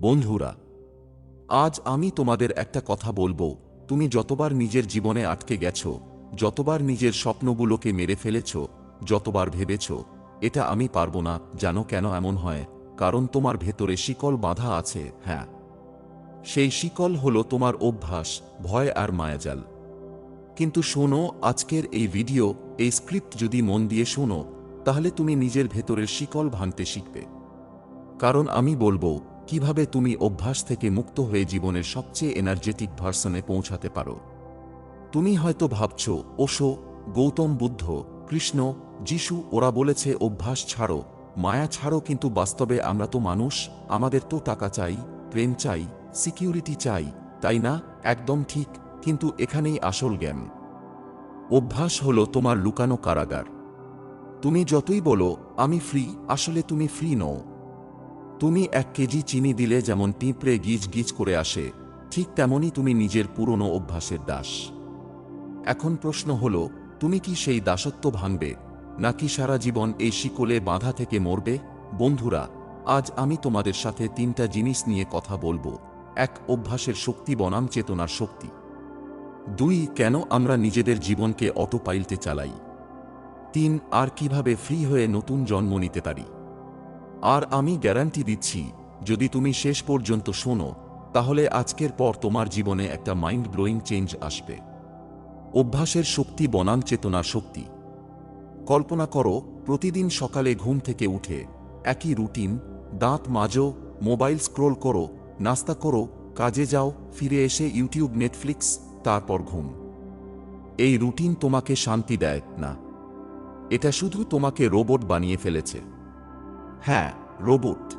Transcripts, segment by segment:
বন্ধুরা, আজ আমি তোমাদের একটা কথা বলব। তুমি যতবার নিজের জীবনে আটকে গেছো, যতবার নিজের স্বপ্নগুলোকে মেরে ফেলেছ, যতবার ভেবেছ, এটা আমি পারব না জানো কেন এমন হয়, কারণ তোমার ভেতরে শিকল বাঁধা আছে হ্যাঁ। সেই শিকল হলো তোমার অভ্যাস, ভয় আর মায়াজাল। কিন্তু শোনো, আজকের এই ভিডিও, এই স্ক্রিপ্ট যদি মন দিয়ে শোনো, তাহলে তুমি নিজের ভেতরের শিকল ভাঙতে শিখবে। কারণ আমি বলব কীভাবে তুমি অভ্যাস থেকে মুক্ত হয়ে জীবনের সবচেয়ে এনার্জেটিক ভার্সনে পৌঁছাতে পারো? তুমি হয়তো ভাবছ ওশো গৌতম বুদ্ধ, কৃষ্ণ, যিশু, ওরা বলেছে অভ্যাস ছাড়ো, মায়া ছাড়ো কিন্তু বাস্তবে আমরা তো মানুষ, আমাদের তো টাকা চাই, প্রেম চাই সিকিউরিটি চাই, তাই না? একদম ঠিক, কিন্তু এখানেই আসল জ্ঞান। অভ্যাস হলো তোমার লুকানো কারাগার। তুমি যতই বলো, আমি ফ্রি আসলে তুমি ফ্রি নও। তুমি এক কেজি চিনি দিলে যেমন পিঁপড়ে গিজ গিজ করে আসে, ঠিক তেমনই তুমি নিজের পুরনো অভ্যাসের দাস। এখন প্রশ্ন হল, তুমি কি সেই দাসত্ব ভাঙবে, নাকি সারা জীবন এই শিকলে বাঁধা থেকে মরবে? বন্ধুরা, আজ আমি তোমাদের সাথে তিনটা জিনিস নিয়ে কথা বলব, এক অভ্যাসের শক্তি বনাম চেতনার শক্তি। দুই, কেন আমরা নিজেদের জীবনকে অটো পাইলতে চালাই? তিন, আর কীভাবে ফ্রি হয়ে নতুন জন্ম নিতে পারি? আর আমি গ্যারান্টি দিচ্ছি, যদি তুমি শেষ পর্যন্ত শোনো, তাহলে আজকের পর তোমার জীবনে একটা মাইন্ড ব্লোয়িং চেঞ্জ আসবে। অভ্যাসের শক্তি, বনাম চেতনার শক্তি। কল্পনা করো, প্রতিদিন সকালে ঘুম থেকে উঠে একই রুটিন দাঁত মাজো মোবাইল স্ক্রোল করো, নাস্তা করো, কাজে যাও, ফিরে এসে ইউটিউব নেটফ্লিক্স তারপর ঘুম। এই রুটিন তোমাকে শান্তি দেয় না। এটা শুধু তোমাকে রোবট বানিয়ে ফেলেছে। হ্যাঁ রোবট।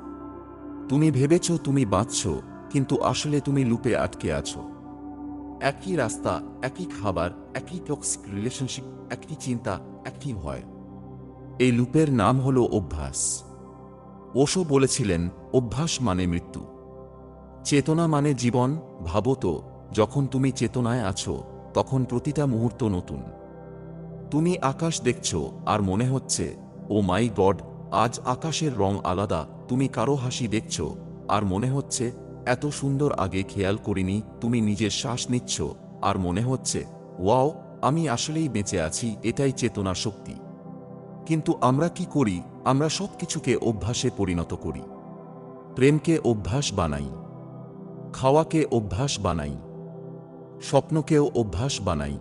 তুমি ভেবেছ তুমি বাঁচছ, কিন্তু আসলে তুমি লুপে আটকে আছো। একই রাস্তা, একই খাবার, একই টক্সিক রিলেশনশিপ একই চিন্তা, একই ভয়। এই লুপের নাম হল অভ্যাস। ওশো বলেছিলেন, অভ্যাস মানে মৃত্যু। চেতনা মানে জীবন, ভাবো তো, যখন তুমি চেতনায় আছো, তখন প্রতিটা মুহূর্ত নতুন। তুমি আকাশ দেখছ, আর মনে হচ্ছে ও মাই গড আজ আকাশের রং আলাদা, তুমি কারও হাসি দেখছ। আর মনে হচ্ছে, এত সুন্দর আগে খেয়াল করিনি, তুমি নিজের শ্বাস নিচ্ছ। আর মনে হচ্ছে, ওয়াও, আমি আসলেই বেঁচে আছি, এটাই চেতনা শক্তি। কিন্তু আমরা কি করি? আমরা সব কিছুকে অভ্যাসে পরিণত করি। প্রেমকে অভ্যাস বানাই। খাওয়াকে অভ্যাস বানাই। স্বপ্নকেও অভ্যাস বানাই।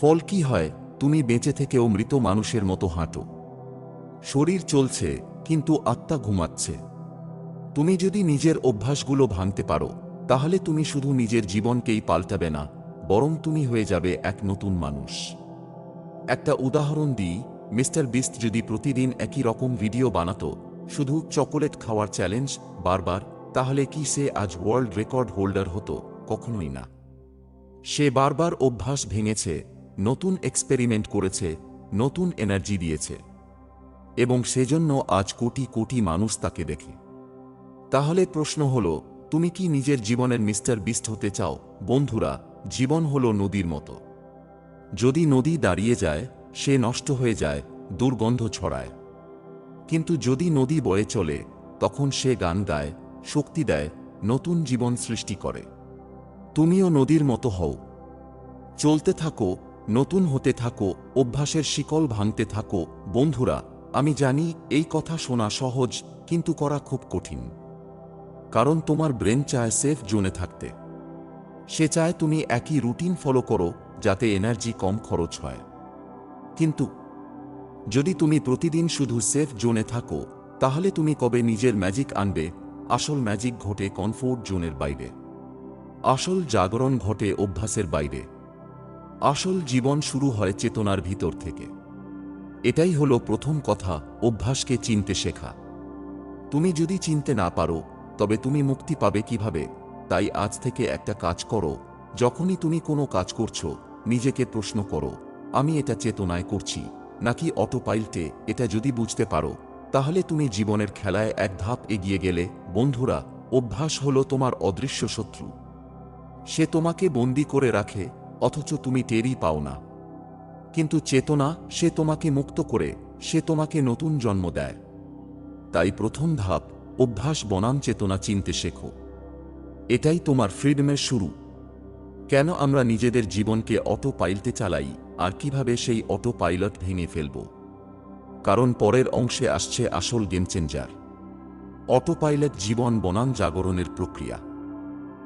ফল কি হয়? তুমি বেঁচে থেকেও মৃত মানুষের মতো হাঁটো। শরীর চলছে, কিন্তু আত্মা ঘুমাচ্ছে। তুমি যদি নিজের অভ্যাসগুলো ভাঙতে পারো, তাহলে তুমি শুধু নিজের জীবনকেই পাল্টাবে না, বরং তুমি হয়ে যাবে এক নতুন মানুষ। একটা উদাহরণ দিই, মিস্টার বিস্ট যদি প্রতিদিন একই রকম ভিডিও বানাতো, শুধু চকোলেট খাওয়ার চ্যালেঞ্জ বারবার, তাহলে কি সে আজ ওয়ার্ল্ড রেকর্ড হোল্ডার হতো? কখনোই না। সে বারবার অভ্যাস ভেঙেছে, নতুন এক্সপেরিমেন্ট করেছে, নতুন এনার্জি দিয়েছে। এবং সেজন্য আজ কোটি কোটি মানুষ তাকে দেখে। তাহলে প্রশ্ন হল, তুমি কি নিজের জীবনের মিস্টার বিস্ট হতে চাও? বন্ধুরা, জীবন হল নদীর মতো। যদি নদী দাঁড়িয়ে যায়, সে নষ্ট হয়ে যায়, দুর্গন্ধ ছড়ায়। কিন্তু যদি নদী বয়ে চলে, তখন সে গান গায়, শক্তি দেয়, নতুন জীবন সৃষ্টি করে। তুমিও নদীর মতো হও। চলতে থাকো, নতুন হতে থাকো, অভ্যাসের শিকল ভাঙতে থাকো, বন্ধুরা আমি জানি এই কথা শোনা সহজ, কিন্তু করা খুব কঠিন। কারণ তোমার ব্রেন চায় সেফ জোনে থাকতে। সে চায় তুমি একই রুটিন ফলো করো, যাতে এনার্জি কম খরচ হয়। কিন্তু যদি তুমি প্রতিদিন শুধু সেফ জোনে থাকো, তাহলে তুমি কবে নিজের ম্যাজিক আনবে? আসল ম্যাজিক ঘটে কমফোর্ট জোনের বাইরে। আসল জাগরণ ঘটে অভ্যাসের বাইরে। আসল জীবন শুরু হয় চেতনার ভিতর থেকে। এটাই হলো প্রথম কথা অভ্যাসকে চিনতে শেখা। তুমি যদি চিনতে না পারো, তবে তুমি মুক্তি পাবে কীভাবে? তাই আজ থেকে একটা কাজ করো, যখনই তুমি কোনো কাজ করছ, নিজেকে প্রশ্ন করো, আমি এটা চেতনায় করছি, নাকি অটো পাইলটে এটা যদি বুঝতে পারো, তাহলে তুমি জীবনের খেলায় এক ধাপ এগিয়ে গেলে, বন্ধুরা, অভ্যাস হলো তোমার অদৃশ্য শত্রু। সে তোমাকে বন্দি করে রাখে, অথচ তুমি টেরই পাও না। কিন্তু চেতনা সে তোমাকে মুক্ত করে, সে তোমাকে নতুন জন্ম দেয়। তাই প্রথম ধাপ, অভ্যাস বনাম চেতনা চিনতে শেখো। এটাই তোমার ফ্রিডমের শুরু। কেন আমরা নিজেদের জীবনকে অটো পাইলটে চালাই, আর কীভাবে সেই অটো পাইলট ভেঙে ফেলব? কারণ পরের অংশে আসছে আসল গেম চেঞ্জার। অটো পাইলট জীবন বনাম জাগরণের প্রক্রিয়া।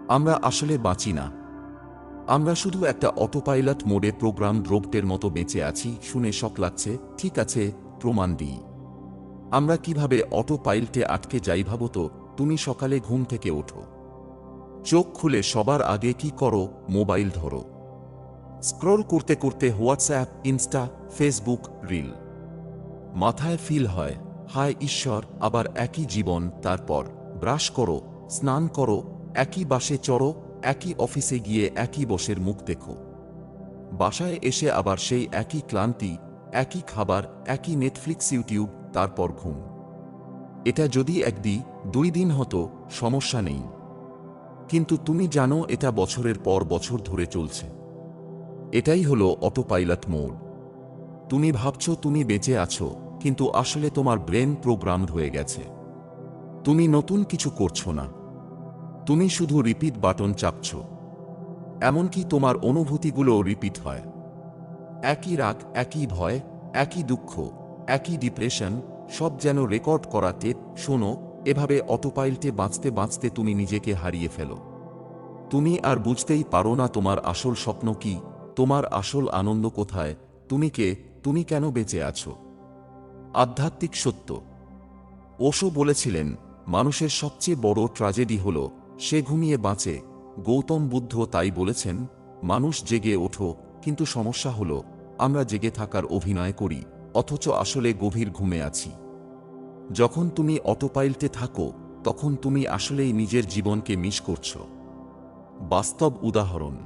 আমরা আসলে বাঁচি না। আমরা শুধু একটা অটো পাইলট মোডে প্রোগ্রাম দ্রব্যের মতো বেঁচে আছি, শুনে শখ লাগছে, ঠিক আছে, প্রমাণ দিই। আমরা কীভাবে অটো পাইলটে আটকে যাই ভাবো তো, তুমি সকালে ঘুম থেকে ওঠো। চোখ খুলে সবার আগে কি করো, মোবাইল ধরো। স্ক্রল করতে করতে হোয়াটসঅ্যাপ, ইনস্টা, ফেসবুক, রিল। মাথায় ফিল হয়, হায় ঈশ্বর, আবার একই জীবন, তারপর ব্রাশ করো, স্নান করো, একই বাসে চড়ো একই অফিসে গিয়ে একই বসের মুখ দেখো। বাসায় এসে আবার সেই একই ক্লান্তি, একই খাবার, একই নেটফ্লিক্স ইউটিউব তারপর ঘুম। এটা যদি একদি দুই দিন হতো, সমস্যা নেই। কিন্তু তুমি জানো এটা বছরের পর বছর ধরে চলছে। এটাই হলো অটোপাইলট মোড তুমি ভাবছ তুমি বেঁচে আছো, কিন্তু আসলে তোমার ব্রেন প্রোগ্রামড হয়ে গেছে। তুমি নতুন কিছু করছ না। তুমি শুধু রিপিট বাটন চাপছ। এমনকি তোমার অনুভূতিগুলো রিপিট হয়। একই রাগ, একই ভয়, একই দুঃখ, একই ডিপ্রেশন, সব যেন রেকর্ড করা টেপ শোনো, এভাবে অটোপাইলটে বাঁচতে বাঁচতে তুমি নিজেকে হারিয়ে ফেলো। তুমি আর বুঝতেই পারো না তোমার আসল স্বপ্ন কি, তোমার আসল আনন্দ কোথায়, তুমি কে, তুমি কেন বেঁচে আছো। আধ্যাত্মিক সত্য। ওশো বলেছিলেন, মানুষের সবচেয়ে বড় ট্র্যাজেডি হল সে ঘুমিয়ে বাঁচে। গৌতম বুদ্ধ তাই বলেছেন, মানুষ জেগে ওঠো, কিন্তু সমস্যা হল, আমরা জেগে থাকার অভিনয় করি, অথচ আসলে গভীর ঘুমে আছি। যখন তুমি অটোপাইলটে থাকো, তখন তুমি আসলেই নিজের জীবনকে মিস করছ। বাস্তব উদাহরণ,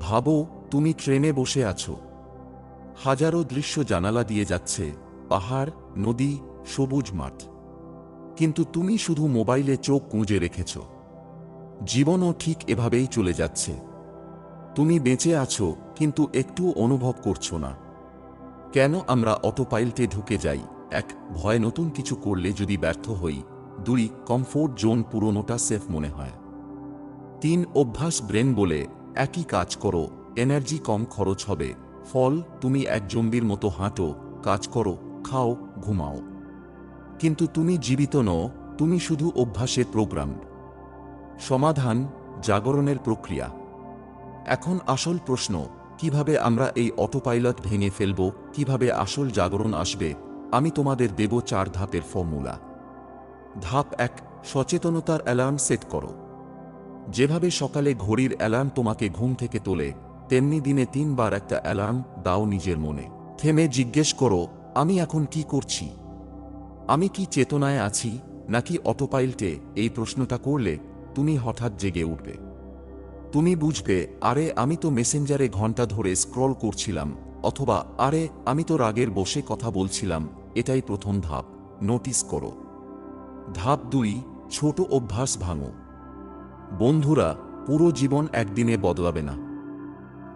ভাবো, তুমি ট্রেনে বসে আছো। হাজারো দৃশ্য জানালা দিয়ে যাচ্ছে, পাহাড়, নদী, সবুজ মাঠ। কিন্তু তুমি শুধু মোবাইলে চোখ গুঁজে রেখেছ। জীবনও ঠিক এভাবেই চলে যাচ্ছে। তুমি বেঁচে আছো, কিন্তু একটু অনুভব করছ না। কেন আমরা অটোপাইলটে ঢুকে যাই? এক ভয় নতুন কিছু করলে যদি ব্যর্থ হই, দুই কমফোর্ট জোন পুরনোটা সেফ মনে হয়। তিন অভ্যাস ব্রেন বলে, একই কাজ করো, এনার্জি কম খরচ হবে। ফল, তুমি এক জম্বির মতো হাঁটো, কাজ করো, খাও, ঘুমাও। কিন্তু তুমি জীবিত নও, তুমি শুধু অভ্যাসের প্রোগ্রাম। সমাধান, জাগরণের প্রক্রিয়া। এখন আসল প্রশ্ন, কীভাবে আমরা এই অটোপাইলট ভেঙে ফেলব, কীভাবে আসল জাগরণ আসবে, আমি তোমাদের দেব চার ধাপের ফর্মুলা। ধাপ এক, সচেতনতার অ্যালার্ম সেট করো। যেভাবে সকালে ঘড়ির অ্যালার্ম তোমাকে ঘুম থেকে তোলে, তেমনি দিনে তিনবার একটা অ্যালার্ম দাও নিজের মনে। থেমে জিজ্ঞেস করো, আমি এখন কি করছি? আমি কি চেতনায় আছি, নাকি অটোপাইলটে এই প্রশ্নটা করলে তুমি হঠাৎ জেগে উঠবে? তুমি বুঝবে, আরে আমি তো মেসেঞ্জারে ঘণ্টা ধরে স্ক্রল করছিলাম, অথবা আরে আমি তো রাগের বসে কথা বলছিলাম, এটাই প্রথম ধাপ, নোটিস করো। ধাপ দুই, ছোট অভ্যাস ভাঙো। বন্ধুরা, পুরো জীবন একদিনে বদলাবে না।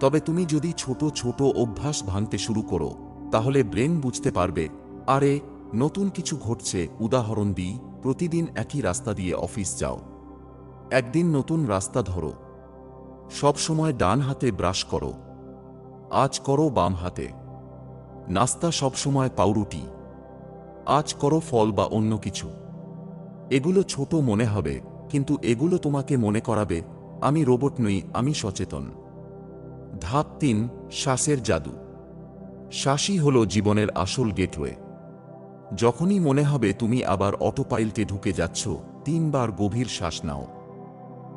তবে তুমি যদি ছোট ছোট অভ্যাস ভাঙতে শুরু করো, তাহলে ব্রেন বুঝতে পারবে, আরে নতুন কিছু ঘটছে, উদাহরণ দিই, প্রতিদিন একই রাস্তা দিয়ে অফিস যাও। একদিন নতুন রাস্তা ধরো। সবসময় ডান হাতে ব্রাশ করো। আজ করো বাম হাতে। নাস্তা সবসময় পাউরুটি। আজ করো ফল বা অন্য কিছু। এগুলো ছোট মনে হবে, কিন্তু এগুলো তোমাকে মনে করাবে, আমি রোবট নই, আমি সচেতন। ধাপ তিন, শ্বাসের জাদু। শ্বাসই হল জীবনের আসল গেটওয়ে। যখনই মনে হবে তুমি আবার অটোপাইলটে ঢুকে যাচ্ছ, তিনবার গভীর শ্বাস নাও।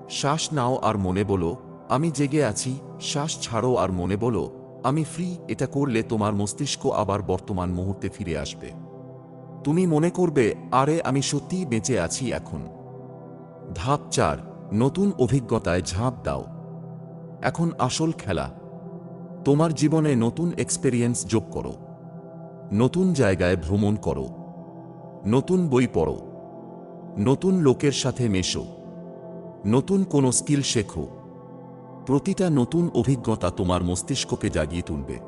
শ্বাস নাও আর মনে বলো, আমি জেগে আছি, শ্বাস ছাড়ো আর মনে বলো, আমি ফ্রি, এটা করলে তোমার মস্তিষ্ক আবার বর্তমান মুহূর্তে ফিরে আসবে। তুমি মনে করবে, আরে আমি সত্যিই বেঁচে আছি এখন। ধাপ চার, নতুন অভিজ্ঞতায় ঝাঁপ দাও। এখন আসল খেলা। তোমার জীবনে নতুন এক্সপেরিয়েন্স যোগ করো। নতুন জায়গায় ভ্রমণ করো। নতুন বই পড়ো। নতুন লোকের সাথে মেশো। নতুন কোনো স্কিল শেখো। প্রতিটা নতুন অভিজ্ঞতা তোমার মস্তিষ্ককে জাগিয়ে তুলবে।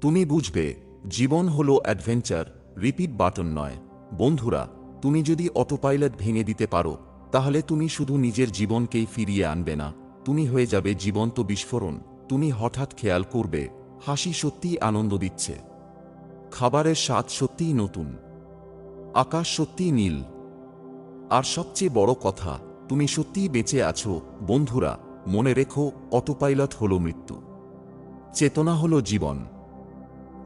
তুমি বুঝবে, জীবন হলো অ্যাডভেঞ্চার রিপিট বাটন নয়। বন্ধুরা, তুমি যদি অটোপাইলট ভেঙে দিতে পারো, তাহলে তুমি শুধু নিজের জীবনকেই ফিরিয়ে আনবে না। তুমি হয়ে যাবে জীবন্ত বিস্ফোরণ। তুমি হঠাৎ খেয়াল করবে, হাসি সত্যিই আনন্দ দিচ্ছে। খাবারের স্বাদ সত্যিই নতুন। আকাশ সত্যিই নীল। আর সবচেয়ে বড় কথা, তুমি সত্যিই বেঁচে আছো, বন্ধুরা, মনে রেখো, অটোপাইলট হল মৃত্যু। চেতনা হল জীবন।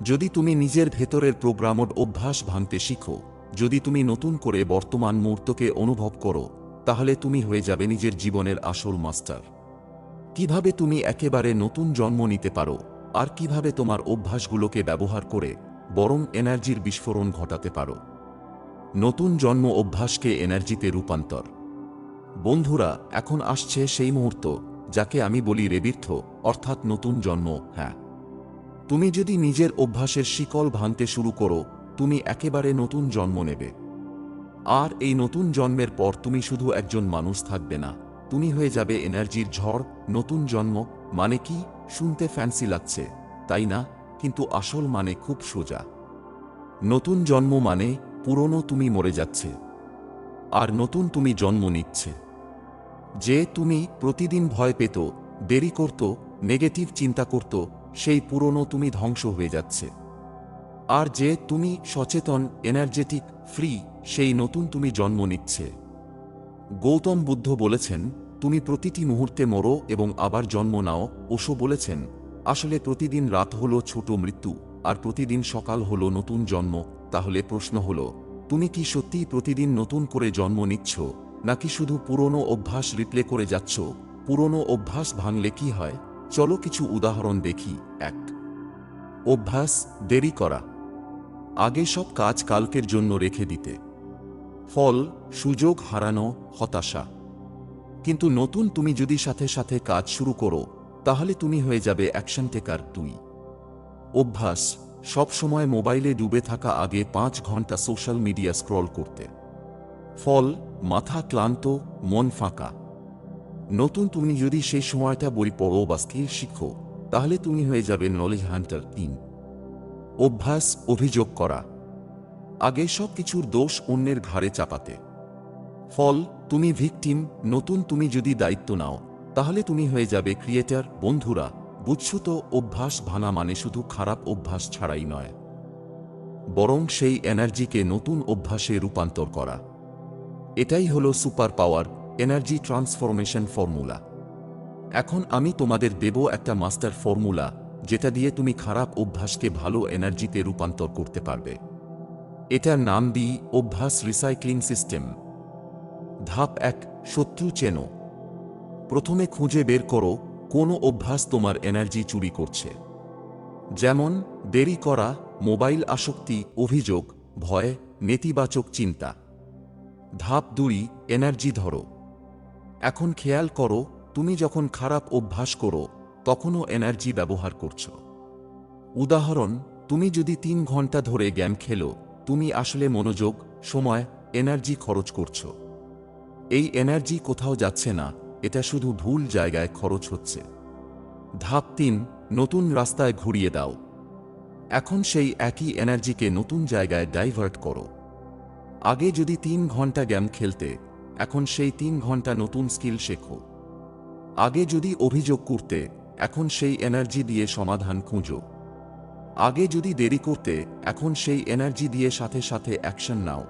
যদি তুমি নিজের ভেতরের প্রোগ্রামড অভ্যাস ভাঙতে শিখো, যদি তুমি নতুন করে বর্তমান মুহূর্তকে অনুভব করো, তাহলে তুমি হয়ে যাবে নিজের জীবনের আসল মাস্টার। কীভাবে তুমি একেবারে নতুন জন্ম নিতে পারো, আর কীভাবে তোমার অভ্যাসগুলোকে ব্যবহার করে বরং এনার্জির বিস্ফোরণ ঘটাতে পারো। নতুন জন্ম অভ্যাসকে এনার্জিতে রূপান্তর। বন্ধুরা, এখন আসছে সেই মুহূর্ত, যাকে আমি বলি রেবির্থ, অর্থাৎ নতুন জন্ম হ্যাঁ। তুমি যদি নিজের অভ্যাসের শিকল ভাঙতে শুরু করো, তুমি একেবারে নতুন জন্ম নেবে। আর এই নতুন জন্মের পর তুমি শুধু একজন মানুষ থাকবে না, তুমি হয়ে যাবে এনার্জির ঝড়, নতুন জন্ম মানে কি? শুনতে ফ্যান্সি লাগছে, তাই না? কিন্তু আসল মানে খুব সোজা। নতুন জন্ম মানে পুরনো তুমি মরে যাচ্ছে, আর নতুন তুমি জন্ম নিচ্ছে। যে তুমি প্রতিদিন ভয় পেত, দেরি করত, নেগেটিভ চিন্তা করত, সেই পুরনো তুমি ধ্বংস হয়ে যাচ্ছে। আর যে তুমি সচেতন এনার্জেটিক ফ্রি সেই নতুন তুমি জন্ম নিচ্ছে। গৌতম বুদ্ধ বলেছেন, তুমি প্রতিটি মুহূর্তে মরো এবং আবার জন্ম নাও, ওশো বলেছেন আসলে প্রতিদিন রাত হলো ছোট মৃত্যু, আর প্রতিদিন সকাল হলো নতুন জন্ম, তাহলে প্রশ্ন হলো, তুমি কি সত্যিই প্রতিদিন নতুন করে জন্ম নিচ্ছ, নাকি শুধু পুরনো অভ্যাস রিপ্লে করে যাচ্ছ? পুরনো অভ্যাস ভাঙলে কি হয়? চলো কিছু উদাহরণ দেখি, এক। অভ্যাস, দেরি করা। আগে সব কাজ কালকের জন্য রেখে দিতে। ফল, সুযোগ হারানো, হতাশা। কিন্তু নতুন তুমি যদি সাথে সাথে কাজ শুরু করো তাহলে তুমি হয়ে যাবে অ্যাকশন টেকার তুই অভ্যাস, সব সময় মোবাইলে ডুবে থাকা আগে পাঁচ ঘণ্টা সোশ্যাল মিডিয়া স্ক্রল করতে। ফল, মাথা ক্লান্ত, মন ফাঁকা। নতুন তুমি যদি সেই সময়টা বই পড়ো বা স্কিল শিখো, তাহলে তুমি হয়ে যাবে নলেজ হান্টার তিন। অভ্যাস, অভিযোগ করা। আগে সব কিছুর দোষ অন্যের ঘাড়ে চাপাতে। ফল, তুমি ভিকটিম নতুন তুমি যদি দায়িত্ব নাও। তাহলে তুমি হয়ে যাবে ক্রিয়েটার, বন্ধুরা। বুঝছ তো, অভ্যাস ভাঙা মানে শুধু খারাপ অভ্যাস ছাড়াই নয়। বরং সেই এনার্জিকে নতুন অভ্যাসে রূপান্তর করা। এটাই হলো super power, energy transformation formula. এখন আমি তোমাদের দেব একটা মাস্টার ফর্মুলা, যেটা দিয়ে তুমি খারাপ অভ্যাসকে ভালো এনার্জিতে রূপান্তর করতে পারবে। এটার নাম দিই অভ্যাস রিসাইক্লিং সিস্টেম। ধাপ এক, শত্রু চেনো। প্রথমে খুঁজে বের করো কোনো অভ্যাস তোমার এনার্জি চুরি করছে। যেমন, দেরি করা, মোবাইল আসক্তি, অভিযোগ, ভয়, নেতিবাচক চিন্তা। ধাপ দুই, এনার্জি ধরো। এখন খেয়াল করো, তুমি যখন খারাপ অভ্যাস করো, তখনও এনার্জি ব্যবহার করছ। উদাহরণ, তুমি যদি তিন ঘণ্টা ধরে গেম খেলো, তুমি আসলে মনোযোগ, সময়, এনার্জি খরচ করছ। এই এনার্জি কোথাও যাচ্ছে না এটা শুধু ভুল জায়গায় খরচ হচ্ছে। ধাপ তিন, নতুন রাস্তায় ঘুরিয়ে দাও। এখন সেই একই এনার্জিকে নতুন জায়গায় ডাইভার্ট করো। আগে যদি তিন ঘণ্টা গেম খেলতে, এখন সেই তিন ঘণ্টা নতুন স্কিল শেখো। আগে যদি অভিযোগ করতে, এখন সেই এনার্জি দিয়ে সমাধান খুঁজো। আগে যদি দেরি করতে, এখন সেই এনার্জি দিয়ে সাথে সাথে অ্যাকশন নাও।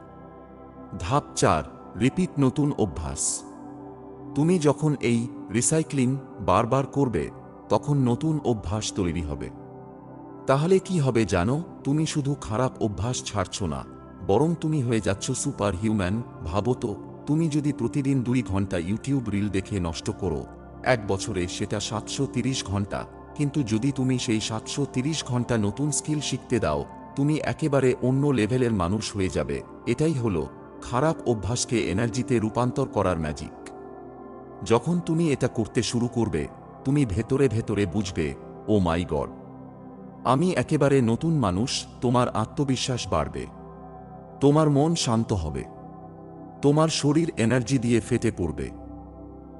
ধাপ চার, রিপিট নতুন অভ্যাস। তুমি যখন এই রিসাইক্লিং বারবার করবে, তখন নতুন অভ্যাস তৈরি হবে। তাহলে কি হবে জানো? তুমি শুধু খারাপ অভ্যাস ছাড়ছ না, বরং তুমি হয়ে যাচ্ছ সুপার হিউম্যান ভাবো তো। তুমি যদি প্রতিদিন দুই ঘণ্টা ইউটিউব রিল দেখে নষ্ট করো, এক বছরে সেটা সাতশো ঘণ্টা। কিন্তু যদি তুমি সেই সাতশো ঘণ্টা নতুন স্কিল শিখতে দাও, তুমি একেবারে অন্য লেভেলের মানুষ হয়ে যাবে। এটাই হলো খারাপ অভ্যাসকে এনার্জিতে রূপান্তর করার ম্যাজিক যখন তুমি এটা করতে শুরু করবে, তুমি ভেতরে ভেতরে বুঝবে, ও মাই গড, আমি একেবারে নতুন মানুষ, তোমার আত্মবিশ্বাস বাড়বে, তোমার মন শান্ত হবে, তোমার শরীর এনার্জি দিয়ে ফেটে পড়বে,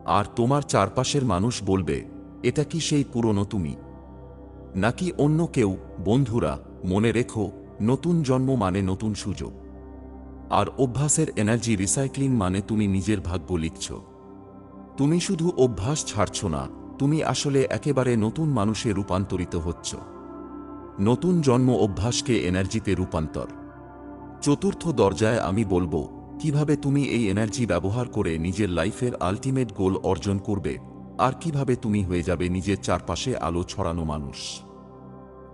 আর তোমার চারপাশের মানুষ বলবে, এটা কি সেই পুরনো তুমি? নাকি অন্য কেউ, বন্ধুরা, মনে রেখো, নতুন জন্ম মানে নতুন সুযোগ, আর অভ্যাসের এনার্জি রিসাইক্লিং মানে তুমি নিজের ভাগ্য লিখছ তুমি শুধু অভ্যাস ছাড়ছ না, তুমি আসলে একেবারে নতুন মানুষে রূপান্তরিত হচ্ছ। নতুন জন্ম অভ্যাসকে এনার্জিতে রূপান্তর। চতুর্থ দরজায় আমি বলব, কীভাবে তুমি এই এনার্জি ব্যবহার করে নিজের লাইফের আলটিমেট গোল অর্জন করবে, আর কীভাবে তুমি হয়ে যাবে নিজের চারপাশে আলো ছড়ানো মানুষ।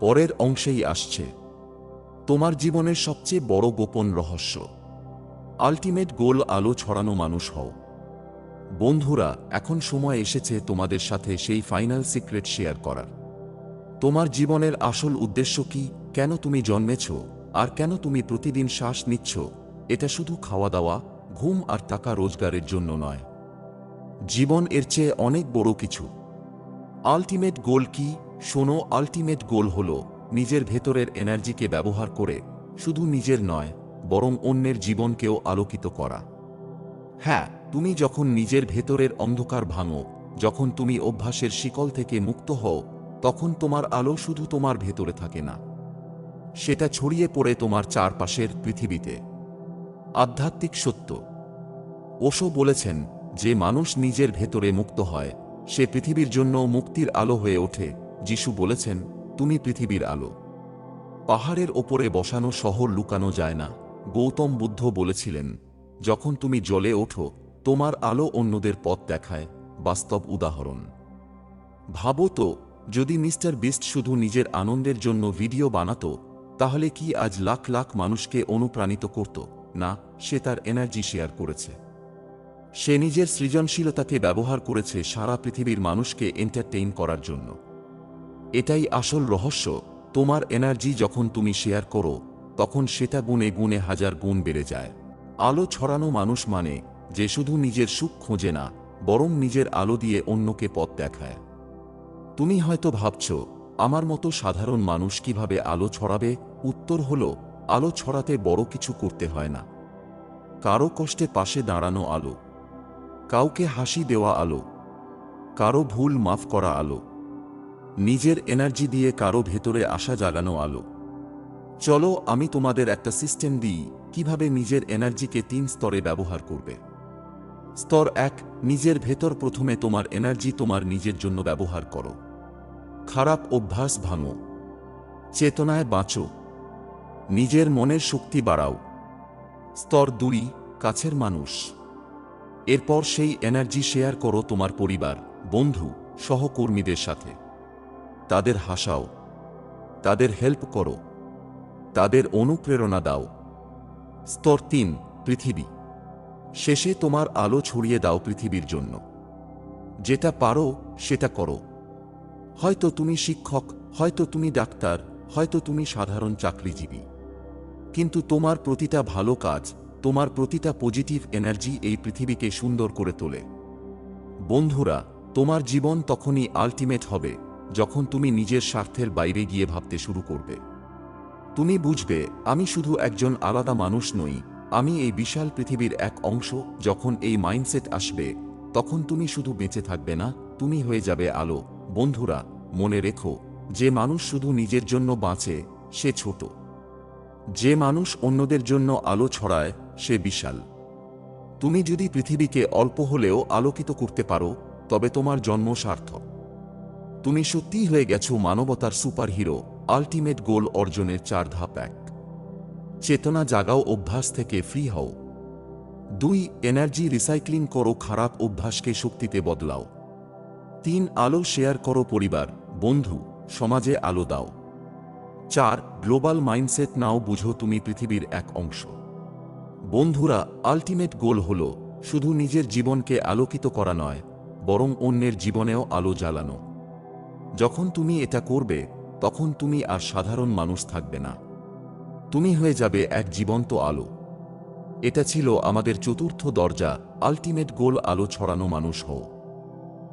পরের অংশেই আসছে। তোমার জীবনের সবচেয়ে বড় গোপন রহস্য। আলটিমেট গোল আলো ছড়ানো মানুষ হও। বন্ধুরা, এখন সময় এসেছে তোমাদের সাথে সেই ফাইনাল সিক্রেট শেয়ার করার। তোমার জীবনের আসল উদ্দেশ্য কি? কেন তুমি জন্মেছ? আর কেন তুমি প্রতিদিন শ্বাস নিচ্ছ? এটা শুধু খাওয়া দাওয়া, ঘুম আর টাকা রোজগারের জন্য নয়। জীবন এর চেয়ে অনেক বড় কিছু। আলটিমেট গোল কি? শোনো আলটিমেট গোল হল নিজের ভেতরের এনার্জিকে ব্যবহার করে শুধু নিজের নয়, বরং অন্যের জীবনকেও আলোকিত করা। হ্যাঁ তুমি যখন নিজের ভেতরের অন্ধকার ভাঙো, যখন তুমি অভ্যাসের শিকল থেকে মুক্ত হও, তখন তোমার আলো শুধু তোমার ভেতরে থাকে না। সেটা ছড়িয়ে পড়ে তোমার চারপাশের পৃথিবীতে। আধ্যাত্মিক সত্য। ওশো বলেছেন, যে মানুষ নিজের ভেতরে মুক্ত হয়, সে পৃথিবীর জন্য মুক্তির আলো হয়ে ওঠে। যিশু বলেছেন, তুমি পৃথিবীর আলো। পাহাড়ের ওপরে বসানো শহর লুকানো যায় না। গৌতম বুদ্ধ বলেছিলেন, যখন তুমি জলে ওঠো তোমার আলো অন্যদের পথ দেখায়, বাস্তব উদাহরণ। ভাবো তো, যদি মিস্টার বিস্ট শুধু নিজের আনন্দের জন্য ভিডিও বানাতো, তাহলে কি আজ লাখ লাখ মানুষকে অনুপ্রাণিত করত? না, সে তার এনার্জি শেয়ার করেছে। সে নিজের সৃজনশীলতাকে ব্যবহার করেছে সারা পৃথিবীর মানুষকে এন্টারটেইন করার জন্য। এটাই আসল রহস্য, তোমার এনার্জি যখন তুমি শেয়ার করো, তখন সেটা গুণে গুণে হাজার গুণ বেড়ে যায়। আলো ছড়ানো মানুষ মানে যে শুধু নিজের সুখ খোঁজে না, বরং নিজের আলো দিয়ে অন্যকে পথ দেখায়। তুমি হয়তো ভাবছ, আমার মতো সাধারণ মানুষ কীভাবে আলো ছড়াবে? উত্তর হল, আলো ছড়াতে বড় কিছু করতে হয় না। কারও কষ্টে পাশে দাঁড়ানো আলো। কাউকে হাসি দেওয়া আলো। কারও ভুল মাফ করা আলো। নিজের এনার্জি দিয়ে কারও ভেতরে আশা জাগানো আলো। চলো আমি তোমাদের একটা সিস্টেম দিই, কীভাবে নিজের এনার্জিকে তিন স্তরে ব্যবহার করবে। স্তর এক, নিজের ভেতর প্রথমে তোমার এনার্জি তোমার নিজের জন্য ব্যবহার করো। খারাপ অভ্যাস ভাঙো। চেতনায় বাঁচো। নিজের মনের শক্তি বাড়াও। স্তর দুই, কাছের মানুষ। এরপর সেই এনার্জি শেয়ার করো তোমার পরিবার, বন্ধু, সহকর্মীদের সাথে। তাদের হাসাও। তাদের হেল্প করো। তাদের অনুপ্রেরণা দাও। স্তর তিন, পৃথিবী। শেষে তোমার আলো ছড়িয়ে দাও পৃথিবীর জন্য। যেটা পারো, সেটা করো। হয়তো তুমি শিক্ষক, হয়তো তুমি ডাক্তার, হয়তো তুমি সাধারণ চাকরিজীবী। কিন্তু তোমার প্রতিটা ভালো কাজ, তোমার প্রতিটা পজিটিভ এনার্জি এই পৃথিবীকে সুন্দর করে তোলে। বন্ধুরা, তোমার জীবন তখনই আলটিমেট হবে, যখন তুমি নিজের স্বার্থের বাইরে গিয়ে ভাবতে শুরু করবে। তুমি বুঝবে, আমি শুধু একজন আলাদা মানুষ নই আমি এই বিশাল পৃথিবীর এক অংশ, যখন এই মাইন্ডসেট আসবে, তখন তুমি শুধু বেঁচে থাকবে না, তুমি হয়ে যাবে আলো। বন্ধুরা, মনে রেখো, যে মানুষ শুধু নিজের জন্য বাঁচে, সে ছোট। যে মানুষ অন্যদের জন্য আলো ছড়ায়, সে বিশাল। তুমি যদি পৃথিবীকে অল্প হলেও আলোকিত করতে পারো, তবে তোমার জন্ম সার্থক। তুমি সত্যিই হয়ে গেছো মানবতার সুপারহিরো, আলটিমেট গোল অর্জনের চার ধাপ এক। চেতনা জাগাও অভ্যাস থেকে ফ্রি হও। দুই এনার্জি রিসাইক্লিং করো খারাপ অভ্যাসকে শক্তিতে বদলাও। তিন, আলো শেয়ার করো পরিবার, বন্ধু, সমাজে আলো দাও। চার গ্লোবাল মাইন্ডসেট নাও বুঝো তুমি পৃথিবীর এক অংশ। বন্ধুরা আলটিমেট গোল হল শুধু নিজের জীবনকে আলোকিত করা নয়, বরং অন্যের জীবনেও আলো জ্বালানো। যখন তুমি এটা করবে, তখন তুমি আর সাধারণ মানুষ থাকবে না। তুমি হয়ে যাবে এক জীবন্ত আলো। এটা ছিল আমাদের চতুর্থ দরজা আলটিমেট গোল আলো ছড়ানো মানুষ হও।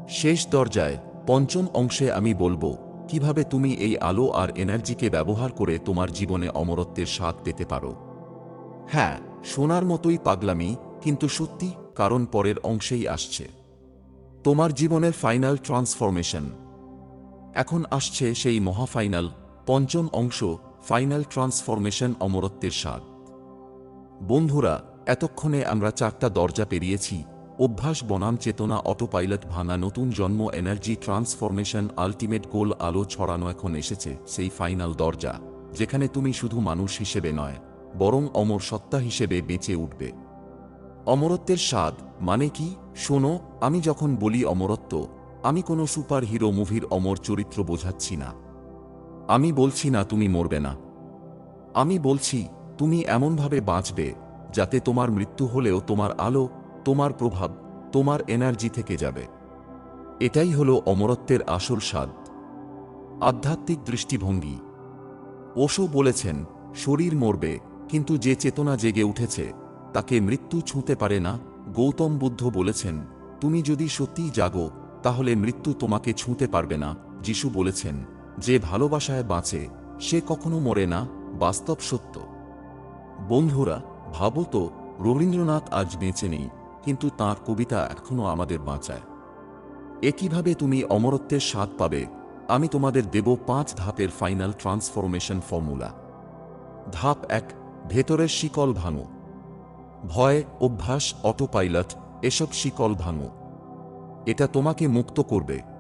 শেষ দরজায়, পঞ্চম অংশে আমি বলব, কীভাবে তুমি এই আলো আর এনার্জিকে ব্যবহার করে তোমার জীবনে অমরত্বের স্বাদ পেতে পারো। হ্যাঁ সোনার মতোই পাগলামি, কিন্তু সত্যি কারণ পরের অংশেই আসছে। তোমার জীবনের ফাইনাল ট্রান্সফরমেশন এখন আসছে সেই মহাফাইনাল, পঞ্চম অংশ ফাইনাল ট্রান্সফরমেশন অমরত্বের স্বাদ। বন্ধুরা, এতক্ষণে আমরা চারটা দরজা পেরিয়েছি। অভ্যাস, বনাম, চেতনা, অটোপাইলট ভাঙা, নতুন জন্ম, এনার্জি, ট্রান্সফরমেশন, আলটিমেট গোল, আলো ছড়ানো এখন এসেছে, সেই ফাইনাল দরজা, যেখানে তুমি শুধু মানুষ হিসেবে নয়, বরং অমর সত্তা হিসেবে বেঁচে উঠবে। অমরত্বের স্বাদ মানে কি? শোনো, আমি যখন বলি অমরত্ব, আমি কোনো সুপার হিরো মুভির অমর চরিত্র বোঝাচ্ছি না। আমি বলছি না তুমি মরবে না। আমি বলছি, তুমি এমনভাবে বাঁচবে, যাতে তোমার মৃত্যু হলেও তোমার আলো, তোমার প্রভাব, তোমার এনার্জি থেকে যাবে। এটাই হলো অমরত্বের আসল স্বাদ। আধ্যাত্মিক দৃষ্টিভঙ্গি। ওশো বলেছেন, শরীর মরবে, কিন্তু যে চেতনা জেগে উঠেছে, তাকে মৃত্যু ছুঁতে পারে না। গৌতম বুদ্ধ বলেছেন, তুমি যদি সত্যিই জাগো, তাহলে মৃত্যু তোমাকে ছুঁতে পারবে না। যিশু বলেছেন যে ভালোবাসায় বাঁচে, সে কখনো মরে না, বাস্তব সত্য। বন্ধুরা, ভাবো তো, রবীন্দ্রনাথ আজ বেঁচে নেই, কিন্তু তাঁর কবিতা এখনও আমাদের বাঁচায়। একইভাবে তুমি অমরত্বের স্বাদ পাবে, আমি তোমাদের দেব পাঁচ ধাপের ফাইনাল ট্রান্সফরমেশন ফর্মুলা। ধাপ এক, ভেতরের শিকল ভাঙো। ভয়, অভ্যাস, অটোপাইলট, এসব শিকল ভাঙো। এটা তোমাকে মুক্ত করবে।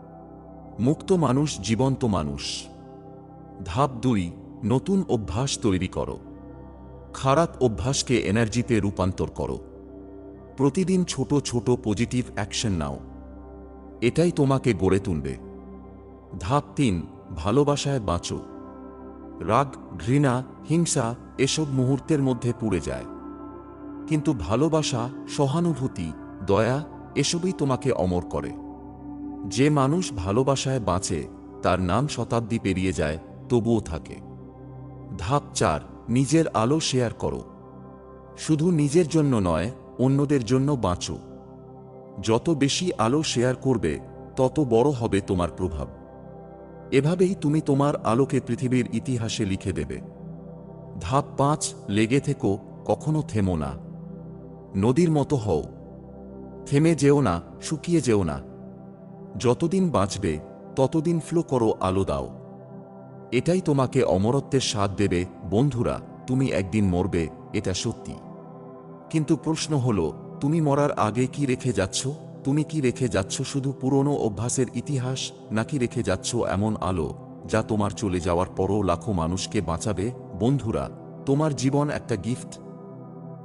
মুক্ত মানুষ, জীবন্ত মানুষ। ধাপ দুই, নতুন অভ্যাস তৈরি করো। খারাপ অভ্যাসকে এনার্জিতে রূপান্তর করো। প্রতিদিন ছোট ছোট পজিটিভ অ্যাকশন নাও। এটাই তোমাকে গড়ে তুলবে। ধাপ তিন, ভালোবাসায় বাঁচো। রাগ, ঘৃণা, হিংসা এসব মুহূর্তের মধ্যে পুড়ে যায়। কিন্তু ভালোবাসা, সহানুভূতি, দয়া এসবই তোমাকে অমর করে। যে মানুষ ভালোবাসায় বাঁচে, তার নাম শতাব্দী পেরিয়ে যায়, তবুও থাকে। ধাপ চার, নিজের আলো শেয়ার করো। শুধু নিজের জন্য নয়, অন্যদের জন্য বাঁচো। যত বেশি আলো শেয়ার করবে, তত বড় হবে তোমার প্রভাব। এভাবেই তুমি তোমার আলোকে পৃথিবীর ইতিহাসে লিখে দেবে। ধাপ পাঁচ, লেগে থেকো, কখনো থেমো না। নদীর মতো হও। থেমে যেও না, শুকিয়ে যেও না। যতদিন বাঁচবে, ততদিন ফ্লো করো, আলো দাও। এটাই তোমাকে অমরত্বের স্বাদ দেবে। বন্ধুরা, তুমি একদিন মরবে, এটা সত্যি। কিন্তু প্রশ্ন হল, তুমি মরার আগে কি রেখে যাচ্ছ? তুমি কি রেখে যাচ্ছ শুধু পুরনো অভ্যাসের ইতিহাস, নাকি রেখে যাচ্ছ এমন আলো, যা তোমার চলে যাওয়ার পরও লাখো মানুষকে বাঁচাবে? বন্ধুরা, তোমার জীবন একটা গিফট।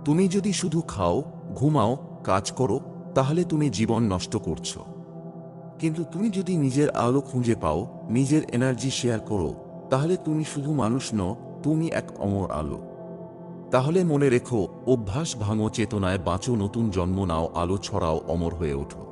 তুমি যদি শুধু খাও, ঘুমাও, কাজ করো, তাহলে তুমি জীবন নষ্ট করছ। কিন্তু তুমি যদি নিজের আলো খুঁজে পাও, নিজের এনার্জি শেয়ার করো, তাহলে তুমি শুধু মানুষ নও, তুমি এক অমর আলো। তাহলে মনে রেখো, অভ্যাস ভাঙো, চেতনায় বাঁচো, নতুন জন্ম নাও, আলো ছড়াও, অমর হয়ে ওঠো।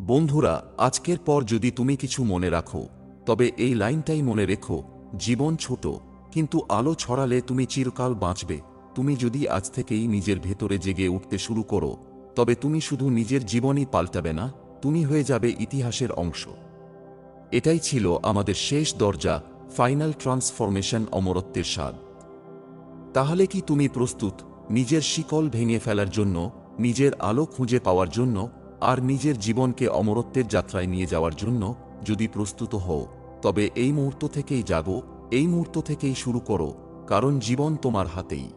বন্ধুরা, আজকের পর যদি তুমি কিছু মনে রাখো, তবে এই লাইনটাই মনে রেখো, জীবন ছোট, কিন্তু আলো ছড়ালে তুমি চিরকাল বাঁচবে। তুমি যদি আজ থেকেই নিজের ভেতরে জেগে উঠতে শুরু করো, তবে তুমি শুধু নিজের জীবনই পাল্টাবে না। তুমি হয়ে যাবে ইতিহাসের অংশ। এটাই ছিল আমাদের শেষ দরজা, ফাইনাল ট্রান্সফরমেশন অমরত্বের স্বাদ। তাহলে কি তুমি প্রস্তুত নিজের শিকল ভেঙে ফেলার জন্য, নিজের আলো খুঁজে পাওয়ার জন্য, আর নিজের জীবনকে অমরত্বের যাত্রায় নিয়ে যাওয়ার জন্য যদি প্রস্তুত হও? তবে এই মুহূর্ত থেকেই জাগো, এই মুহূর্ত থেকেই শুরু করো, কারণ জীবন তোমার হাতেই।